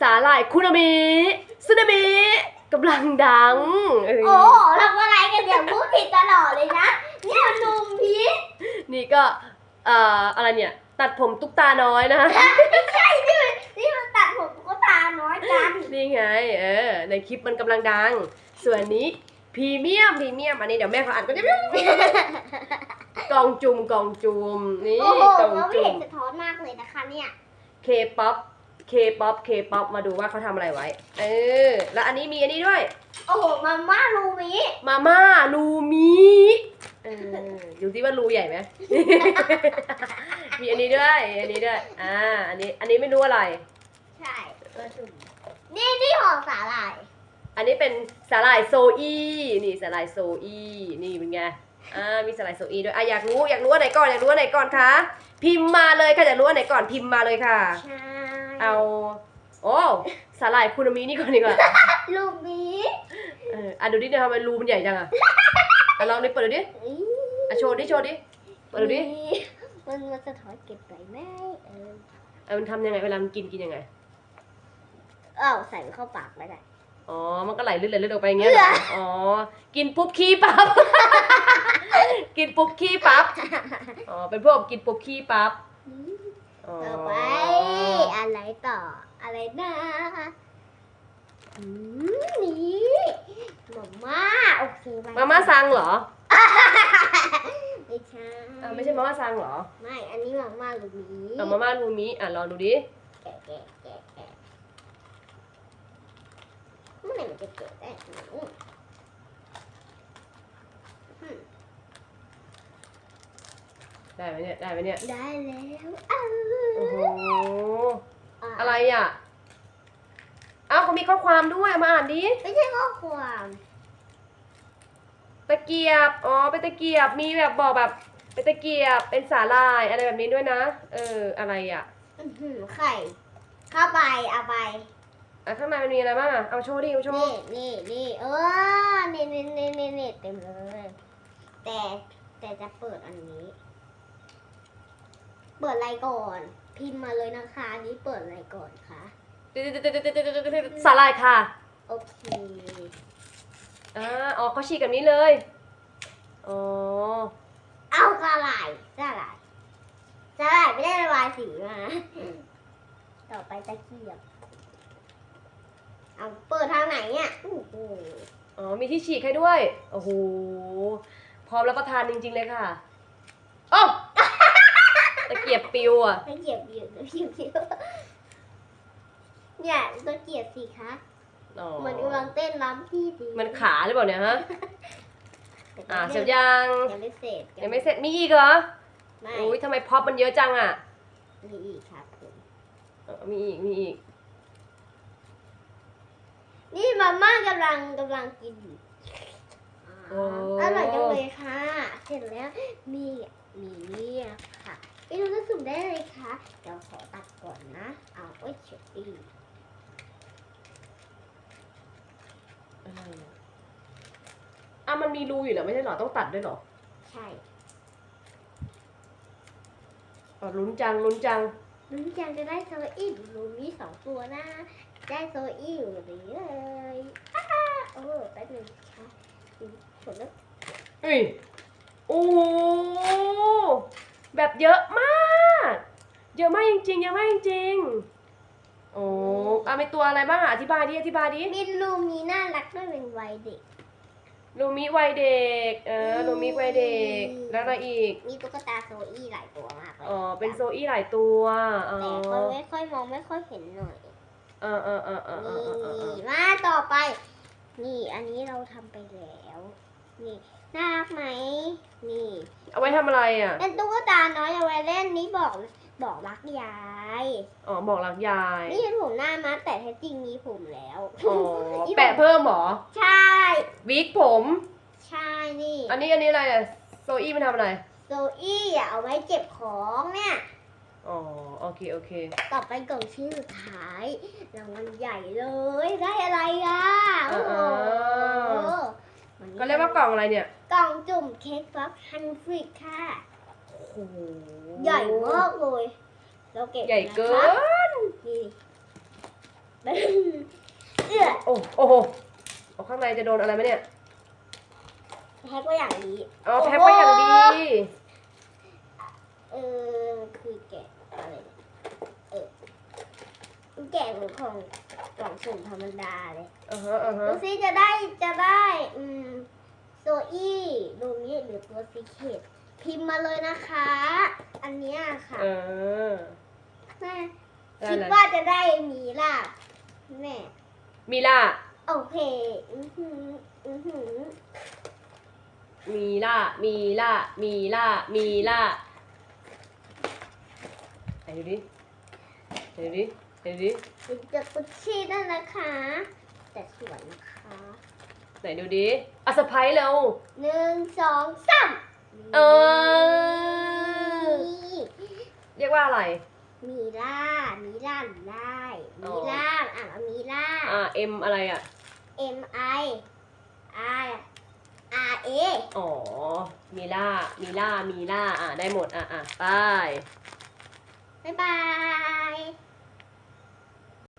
สาหร่ายคุนามิซึนามิกำลังดังเออโอ้โหทำอะไรกันเนี่ยพูดผิดตลอดเลยนะ เนี่ยลุงพีชนี่ก็เอ่ออะไรเนี่ย ตัดผมตุ๊กตาน้อยนะคะไม่ใช่นี่มันนี่มันตัดผมตุ๊กตาน้อยกันนี่ไงเออในคลิปมันกำลังดัง ส่วนนี้พรีเมียมพรีเมียมอันนี้เดี๋ยวแม่เขาอ่านก็จะกล่องจุ่มกล่องจุ่มนี่โอ้โหกล่องเราไม่จุ่เห็ม นสะท้อนมากเลยนะคะเนี่ย เคป๊อปเคป๊อปเคป๊อปมาดูว่าเขาทำอะไรไว้ เออ แล้วอันนี้มีอันนี้ด้วย โอ้โหมาม่าลูมิมาม่ารูมีเออดูสิว่ารูใหญ่ไหม มีอันนี้ด้วย อันนี้ด้วย อ่า อันนี้ อันนี้ไม่รู้อะไร ใช่กระสุนนี่นี่ห่อสาหร่าย อันนี้เป็นสาหร่ายโซอีนี่สาหร่ายโซอีนี่เป็นไง อ่ามีสาหร่ายโซอีด้วยอะอยากรู้อยากรู้อันไหนก่อนอยากรู้อันไหนก่อนคะพิมพ์มาเลยค่ะอยากรู้อันไหนก่อนพิมพ์มาเลยค่ะ ใช่เอาโอ้สาหร่ายคูนามินี่ก่อนดีกว่าลูมิเอออะดูดิเดี๋ยวทำไมรูมันใหญ่จังอะอะลองดิเปิดดูดิเอ้ยอะโชว์ดิโชว์ดิเปิดดูดิมันมันสะท้อนเก็บไปไหมเออเออมันทำยังไงเวลามันกินกินยังไงเอ้าวใส่เข้าปากไม่ได้ อ๋อมันก็ไหลลื่นไหลลื่นออกไปอย่างเงี้ยเหรออ๋อกินปุ๊บขี้ปั๊บ กินปุ๊บขี้ปั๊บ อ๋อ เป็นพวกกินปุ๊บขี้ปั๊บอ๋อต่อไปอะไรต่อ อะไรนะอืมนี่มาม่าโอเคไปมาม่าซังเหรอไม่ใช่อ่าไม่ใช่มาม่าซังเหรอ ไม่ อันนี้มาม่าลูมิเอามาม่ารูมิอะลองดูดิแกะแกะแกะแกะเมื่อไหร่มันจะแกะได้อืมอืม ได้ไหมเนี่ย ได้ไหมเนี่ย ได้แล้วอ้าวโอ้โหะอะไรอะอ้าวเขามีข้อความด้วยเอามาอ่านดิ ไม่ใช่ข้อความตะเกียบ อ๋อ เป็นตะเกียบ มีแบบบอกแบบ เป็นตะเกียบ เป็นสาลาย อะไรแบบนี้ด้วยนะ เออ อะไรอะอื้อหือไข่เข้าไปเอาไปอะข้างในมันมีอะไรบ้างอะ เอาโชว์ดิเอาโชว์นี่นี่นี่เออนี่นี่นี่นี่นี่เต็มเลย แต่แต่จะเปิดอันนี้ เปิดอะไรก่อน พิมพ์มาเลยนะคะอันนี้เปิดอะไรก่อนคะสาลายค่ะ โอเคอ่าอ๋อเขาฉีกแบบนี้เลย อ๋อ เอาสาหร่ายสาหร่ายสาหร่ายไม่ได้ระบายสีมาต่อไปตะเกียบ เอาเปิดทางไหนเนี่ยโอ้โหอ๋อ มีที่ฉีกให้ด้วย โอ้โห พร้อมรับประทานจริง ๆ เลยค่ะ โอ้ตะเกีย บปิวอะตะเกียบอยู่ตะเกียบอยู่เนี่ยตะเกียบสิคะอ๋อเหมือนกำลังเต้นล้ำที่ดีมันขาหรือเปล่าเนี่ยฮะแต่อ่าก็เสร็จยังยังไม่เสร็จยังไม่เสร็จมีอีกเหรอไม่อุ้ยทำไมพ็อปมันเยอะจังอะมีอีกครับผมอ๋อมีอีกมีอีก นี่มาม่ากำลังกำลังกินอยู่โอ้อร่อยจังเลยค่ะ เสร็จแล้วมีมีเนี่ย ค่ะไปดูน้ำซุปได้เลยค่ะเดี๋ยวขอตัดก่อนนะ เอาไว้เฉยดีอะไรอะอะมันมีรูอยู่เหรอไม่ใช่เหรอต้องตัดด้วยเหรอใช่อ๋อลุ้นจังลุ้นจังลุ้นจังจะได้โซอี้รูมีสองตัวนะ ได้โซอี้อยู่นี้เลยอ้าโอ้แป๊บนึงค่ะผลแล้วเฮ้ยโอ้โหแบบเยอะมาก เยอะมากจริงๆเยอะมากจริงๆโอ้อะมีตัวอะไรบ้างอะอธิบายดิอธิบายดิมีลูมีน่ารักด้วยเป็นวัยเด็ก ลูมิวัยเด็ก เออลูมิวัยเด็กอืมแล้วอะไรอีก มีตุ๊กตาโซอี้หลายตัวมากเลยอ๋อ เป็นโซอี้หลายตัว อ๋อแต่ก็ไม่ค่อยมองไม่ค่อยเห็นหน่อยเออเออเออเออเออเออเออนี่มาต่อไป นี่อันนี้เราทำไปแล้ว นี่น่ารักไหม นี่ เอาไว้ทำอะไรอะ เป็นตุ๊กตาน้อยเอาไว้เล่นนี่บอก บอกรักยาย อ๋อบอกรักยาย นี่เป็นผมหน้ามาแต่แท้จริงมีผมแล้วอ๋อแปะเพิ่มเหรอ ใช่ วิกผม ใช่นี่ อันนี้อันนี้อะไรอะโซอี้มันทำอะไร โซอี้อะเอาไว้เก็บของเนี่ย อ๋อโอเคโอเค ต่อไปกล่องชิ้นสุดท้ายรางวัลใหญ่เลย ได้อะไรอะโอ้โหอ่าวันนี้ก็เรียกว่ากล่องอะไรเนี่ย กล่องจุ่มเค้กฟับฮันฟริกค่ะ โอ้โหใหญ่มากเลย เราเก็บใหญ่เกินะคะนเอื้อโอ้โอ้โหเอาข้างในจะโดนอะไรไหมเนี่ยแพ็กไว้อย่างนี้อ๋อแพ็คไว้อย่างดี เออคือแกะอะไรเนี่ยเออมันแกะเหมือนของกล่องสุ่มธรรมดาเลยอ่าฮะอ่าฮะดูซิจะได้จะได้ อืมโซอี้ดูนี้หรือตัวซีเคท พิมพ์มาเลยนะคะ อันเนี้ยค่ะเออ แม่ได้คิดเลย ว่าจะได้หมีล่ะแม่มีล่าโอเคอือหืออือหือมีล่ามีล่ามีล่ามีล่าไหนดูดิไหนดูดิไหนดูดิเป็นจากกุชชี่นั่นนะคะ แต่สวยนะคะ ไหนดูดิอะสะพายเร็วหนึ่งสองสาม เออนี่เรียกว่าอะไร มีล่า มีล่าหรือได้อ๋มีอล่าอะมีล่า อ่า M อะไรอะ M I I R A อ๋อ มีล่า มีล่า มีล่า อะ ได้หมด อะอะไปบ๊ายบาย